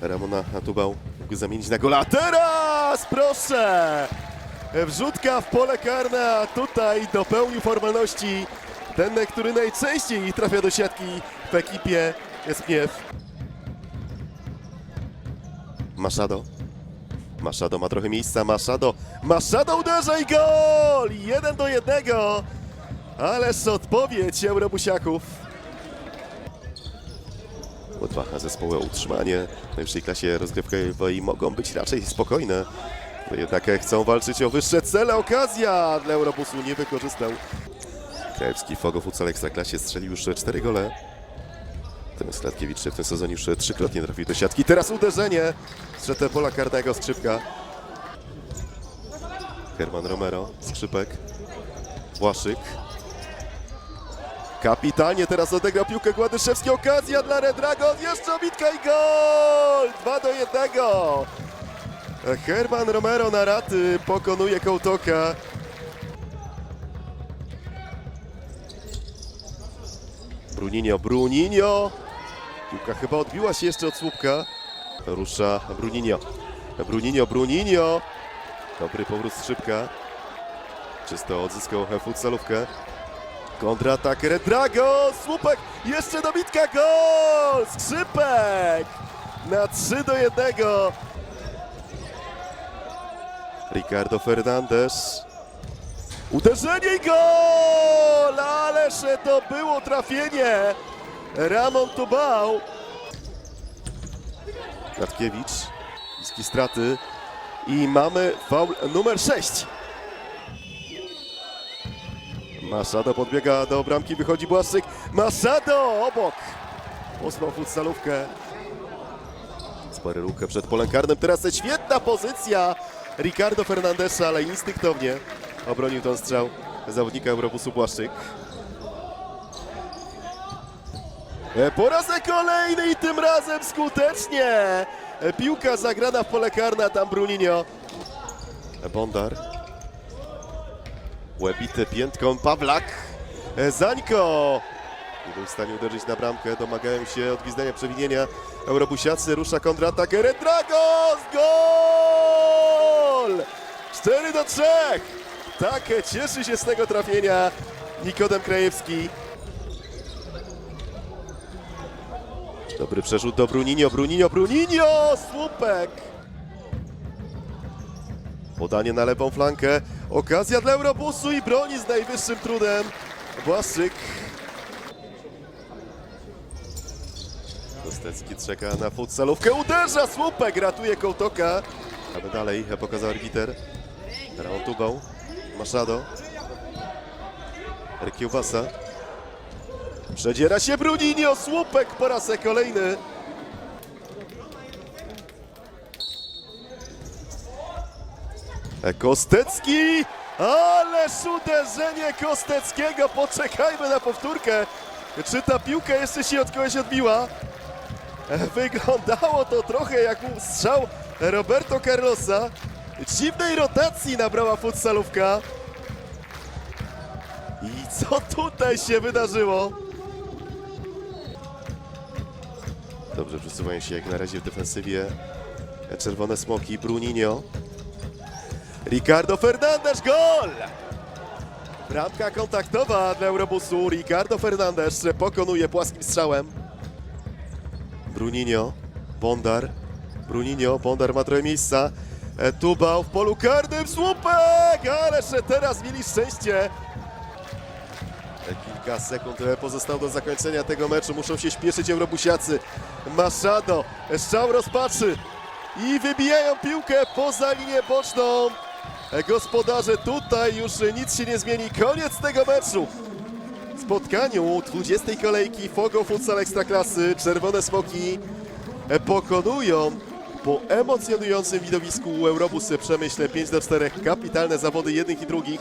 Ramona Tubał mógł zamienić na gola. Teraz proszę! Wrzutka w pole karne, a tutaj dopełnił formalności ten, który najczęściej trafia do siatki w ekipie Espniew. Maszado. Maszado ma trochę miejsca, Maszado. Maszado uderza i gol! Jeden do jednego. Ależ odpowiedź Eurobusiaków. Bo dwa zespoły o utrzymanie w najwyższej klasie rozgrywkowej mogą być raczej spokojne. Jednak chcą walczyć o wyższe cele. Okazja dla Eurobusu nie wykorzystał. Krajewski Fogo Futsal Ekstraklasie strzelił już 4 gole. Natomiast Klatkiewicz w tym sezonie już trzykrotnie trafił do siatki. Teraz uderzenie szatę pola karnego Skrzypka. Herman Romero, Skrzypek, Błaszyk. Kapitalnie teraz odegrał piłkę Gładyszewski. Okazja dla Red Dragon. Jeszcze obitka i gol! 2 do 1. Herman Romero na raty pokonuje Kołtoka. Bruninho, Bruninho! Piłka chyba odbiła się jeszcze od słupka. Rusza Bruninho. Bruninho, Bruninho! Dobry powrót z szybka. Czysto odzyskał futsalówkę. Kontratak Red Dragon! Słupek! Jeszcze dobitka! Gol! Skrzypek! Na 3 do 1. Ricardo Fernandez. Uderzenie i gol! Ależ to było trafienie! Ramon Tubał. Kwiatkiewicz. Bliski straty. I mamy faul numer 6. Maszado podbiega do bramki, wychodzi Błaszczyk. Maszado obok. Ósmą futsalówkę. Spory ruchy przed polem karnym. Teraz świetna pozycja Ricardo Fernandesa, ale instynktownie obronił ten strzał zawodnika Eurobusu Błaszczyk. E, Po raz kolejny i tym razem skutecznie. E, Piłka zagrana w pole karne, tam Bruninho. E, Bondar. Łebity piętką Pawlak. E, Zańko. Nie był w stanie uderzyć na bramkę. Domagają się odgwizdania przewinienia. Eurobusiacy rusza kontratak. Red Dragos! Gol! 4 do 3. Tak, cieszy się z tego trafienia Nikodem Krajewski. Dobry przerzut do Bruninho, Bruninho, Bruninho! Słupek! Podanie na lewą flankę. Okazja dla Eurobusu i broni z najwyższym trudem. Błaszczyk. Kostecki czeka na futsalówkę. Uderza słupek, ratuje Kołtoka. Aby dalej pokazał arbiter. Raon Tubał. Maszado. Erkiełwasa. Przedziera się Bruninho, słupek po raz kolejny. Kostecki, ależ uderzenie Kosteckiego, poczekajmy na powtórkę. Czy ta piłka jeszcze się od kogoś odbiła? Wyglądało to trochę jak strzał Roberto Carlosa. Dziwnej rotacji nabrała futsalówka. I co tutaj się wydarzyło? Dobrze przesuwają się jak na razie w defensywie czerwone smoki. Bruninho. Ricardo Fernandez, gol! Bramka kontaktowa dla Eurobusu. Ricardo Fernandez pokonuje płaskim strzałem. Bruninho, Bondar. Bruninho, Bondar ma trochę miejsca. E, Tubał w polu karnym, słupek! Ależ teraz mieli szczęście. E, Kilka sekund e, pozostało do zakończenia tego meczu. Muszą się śpieszyć Eurobusiacy. Maszado, strzał rozpaczy. I wybijają piłkę poza linię boczną. Gospodarze, tutaj już nic się nie zmieni. Koniec tego meczu. W spotkaniu 20. kolejki Fogo Futsal Ekstraklasy Czerwone Smoki pokonują po emocjonującym widowisku Eurobus Przemyśle 5 do 4 kapitalne zawody jednych i drugich.